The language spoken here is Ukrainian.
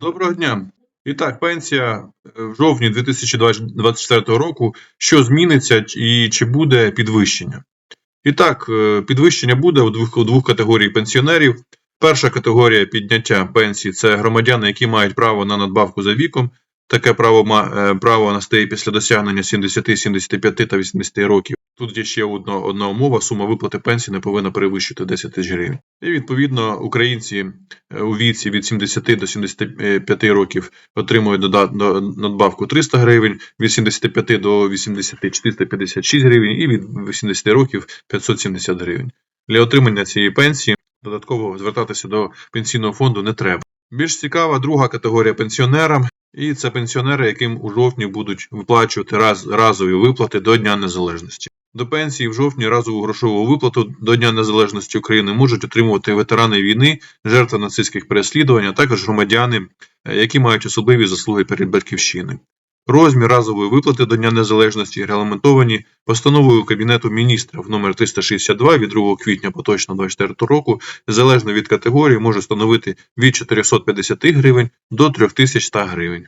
Доброго дня. І так, пенсія е, в жовтні 2024 року. Що зміниться і чи буде підвищення? І так, е, підвищення буде у двох, у двох категорій пенсіонерів. Перша категорія підняття пенсії це громадяни, які мають право на надбавку за віком. Таке право, е, право настає після досягнення 70, 75 та 80 років. Тут є ще одна, одна умова: сума виплати пенсії не повинна перевищити 10 тисяч гривень. І відповідно українці е, у віці від 70 до 75 років отримують надбавку 300 гривень, від 75 до 80 456 гривень і від 80 років 570 гривень. Для отримання цієї пенсії додатково звертатися до пенсійного фонду не треба. Більш цікава друга категорія пенсіонерам, і це пенсіонери, яким у жовтні будуть виплачувати раз, разові виплати до Дня Незалежності. До пенсії в жовтні разову грошову виплату до Дня Незалежності України можуть отримувати ветерани війни, жертви нацистських переслідувань, а також громадяни, е, які мають особливі заслуги перед батьківщиною. Розмір разової виплати до Дня Незалежності регламентовані постановою Кабінету міністрів номер 362 від 2 квітня поточного 24 року, залежно від категорії, може становити від 450 гривень до 3100 гривень.